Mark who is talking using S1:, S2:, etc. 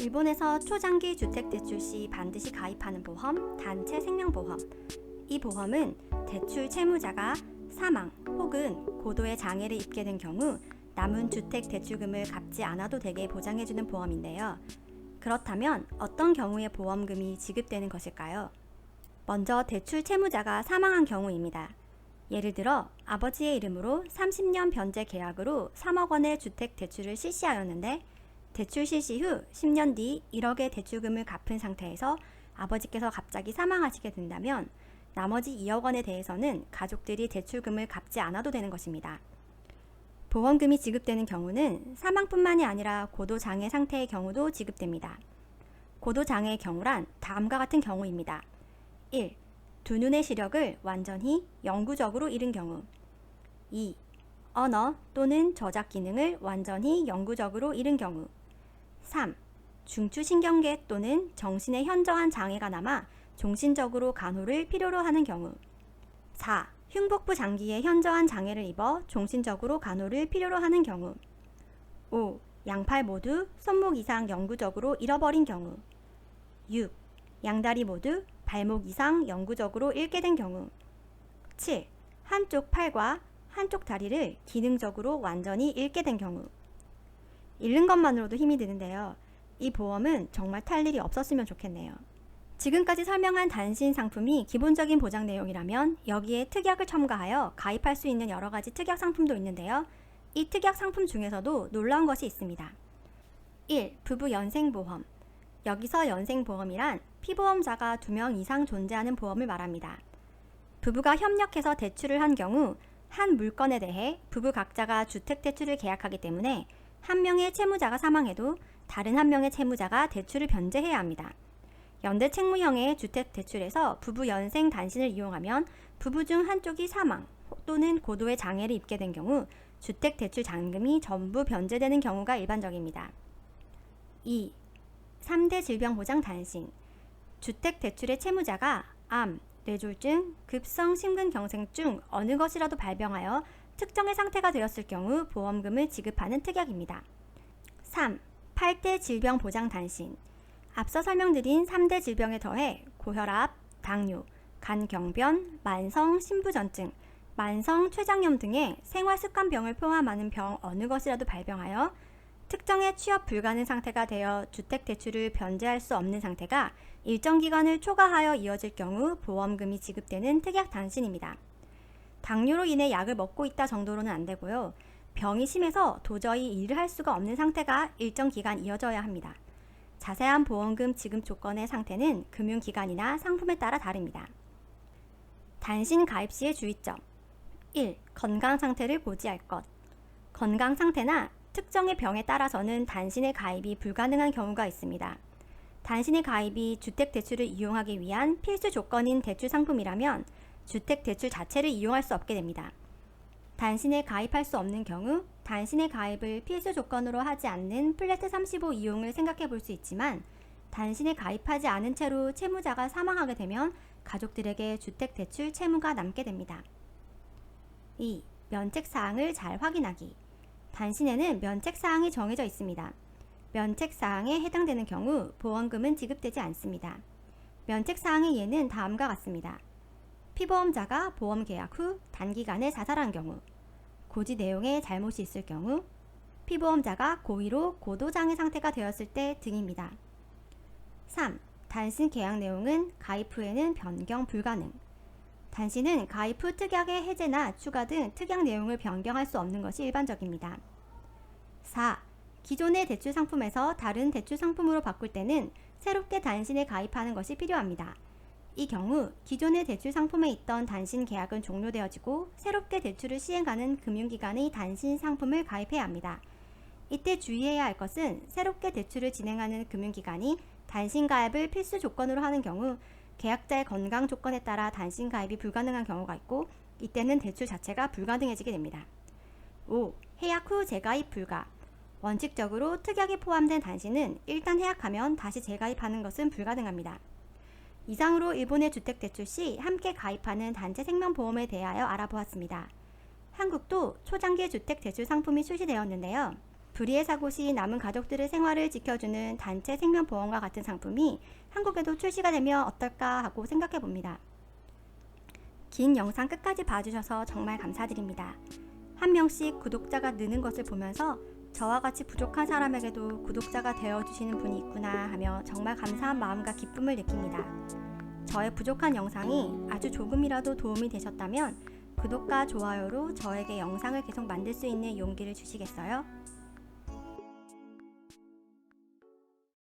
S1: 일본에서 초장기 주택 대출 시 반드시 가입하는 보험, 단체 생명보험. 이 보험은 대출 채무자가 사망 혹은 고도의 장애를 입게 된 경우 남은 주택 대출금을 갚지 않아도 되게 보장해주는 보험인데요. 그렇다면 어떤 경우에 보험금이 지급되는 것일까요? 먼저 대출 채무자가 사망한 경우입니다. 예를 들어 아버지의 이름으로 30년 변제 계약으로 3억 원의 주택 대출을 실시하였는데 대출 실시 후 10년 뒤 1억의 대출금을 갚은 상태에서 아버지께서 갑자기 사망하시게 된다면 나머지 2억 원에 대해서는 가족들이 대출금을 갚지 않아도 되는 것입니다. 보험금이 지급되는 경우는 사망뿐만이 아니라 고도 장애 상태의 경우도 지급됩니다. 고도 장애의 경우란 다음과 같은 경우입니다. 1. 두 눈의 시력을 완전히 영구적으로 잃은 경우. 2. 언어 또는 저작 기능을 완전히 영구적으로 잃은 경우. 3. 중추신경계 또는 정신의 현저한 장애가 남아 종신적으로 간호를 필요로 하는 경우. 4. 흉복부 장기에 현저한 장애를 입어 종신적으로 간호를 필요로 하는 경우. 5. 양팔 모두 손목 이상 영구적으로 잃어버린 경우. 6. 양다리 모두 발목 이상 영구적으로 잃게 된 경우. 7. 한쪽 팔과 한쪽 다리를 기능적으로 완전히 잃게 된 경우. 잃는 것만으로도 힘이 드는데요. 이 보험은 정말 탈 일이 없었으면 좋겠네요. 지금까지 설명한 단신 상품이 기본적인 보장 내용이라면 여기에 특약을 첨가하여 가입할 수 있는 여러 가지 특약 상품도 있는데요. 이 특약 상품 중에서도 놀라운 것이 있습니다. 1. 부부 연생보험. 여기서 연생보험이란 피보험자가 두명 이상 존재하는 보험을 말합니다. 부부가 협력해서 대출을 한 경우 한 물건에 대해 부부 각자가 주택 대출을 계약하기 때문에 한 명의 채무자가 사망해도 다른 한 명의 채무자가 대출을 변제해야 합니다. 연대 책무형의 주택 대출에서 부부 연생 단신을 이용하면 부부 중 한쪽이 사망 또는 고도의 장애를 입게 된 경우 주택 대출 잔금이 전부 변제되는 경우가 일반적입니다. 2. 3대 질병 보장 단신. 주택 대출의 채무자가 암, 뇌졸중, 급성 심근경색중 어느 것이라도 발병하여 특정의 상태가 되었을 경우 보험금을 지급하는 특약입니다. 3. 8대 질병 보장 단신. 앞서 설명드린 3대 질병에 더해 고혈압, 당뇨, 간경변, 만성 신부전증, 만성 췌장염 등의 생활 습관병을 포함하는 병 어느 것이라도 발병하여 특정의 취업 불가능 상태가 되어 주택 대출을 변제할 수 없는 상태가 일정 기간을 초과하여 이어질 경우 보험금이 지급되는 특약 단신입니다. 당뇨로 인해 약을 먹고 있다 정도로는 안 되고요. 병이 심해서 도저히 일을 할 수가 없는 상태가 일정 기간 이어져야 합니다. 자세한 보험금 지급 조건의 상태는 금융기관이나 상품에 따라 다릅니다. 단신 가입 시의 주의점 1. 건강 상태를 고지할 것 건강 상태나 특정의 병에 따라서는 단신의 가입이 불가능한 경우가 있습니다. 단신의 가입이 주택 대출을 이용하기 위한 필수 조건인 대출 상품이라면 주택 대출 자체를 이용할 수 없게 됩니다. 단신에 가입할 수 없는 경우 단신의 가입을 필수 조건으로 하지 않는 플래트 35 이용을 생각해 볼 수 있지만 단신에 가입하지 않은 채로 채무자가 사망하게 되면 가족들에게 주택 대출 채무가 남게 됩니다. 2. 면책 사항을 잘 확인하기. 단신에는 면책 사항이 정해져 있습니다. 면책 사항에 해당되는 경우 보험금은 지급되지 않습니다. 면책 사항의 예는 다음과 같습니다. 피보험자가 보험 계약 후 단기간에 자살한 경우, 고지 내용에 잘못이 있을 경우, 피보험자가 고의로 고도장애 상태가 되었을 때 등입니다. 3. 단신 계약 내용은 가입 후에는 변경 불가능. 단신은 가입 후 특약의 해제나 추가 등 특약 내용을 변경할 수 없는 것이 일반적입니다. 4. 기존의 대출 상품에서 다른 대출 상품으로 바꿀 때는 새롭게 단신에 가입하는 것이 필요합니다. 이 경우 기존의 대출 상품에 있던 단신 계약은 종료되어지고 새롭게 대출을 시행하는 금융기관의 단신 상품을 가입해야 합니다. 이때 주의해야 할 것은 새롭게 대출을 진행하는 금융기관이 단신 가입을 필수 조건으로 하는 경우 계약자의 건강 조건에 따라 단신 가입이 불가능한 경우가 있고 이때는 대출 자체가 불가능해지게 됩니다. 5. 해약 후 재가입 불가. 원칙적으로 특약이 포함된 단신은 일단 해약하면 다시 재가입하는 것은 불가능합니다. 이상으로 일본의 주택대출 시 함께 가입하는 단체 생명보험에 대하여 알아보았습니다. 한국도 초장기 주택대출 상품이 출시되었는데요. 불의의 사고 시 남은 가족들의 생활을 지켜주는 단체 생명보험과 같은 상품이 한국에도 출시가 되면 어떨까 하고 생각해 봅니다. 긴 영상 끝까지 봐주셔서 정말 감사드립니다. 한 명씩 구독자가 느는 것을 보면서 저와 같이 부족한 사람에게도 구독자가 되어주시는 분이 있구나 하며 정말 감사한 마음과 기쁨을 느낍니다. 저의 부족한 영상이 아주 조금이라도 도움이 되셨다면 구독과 좋아요로 저에게 영상을 계속 만들 수 있는 용기를 주시겠어요?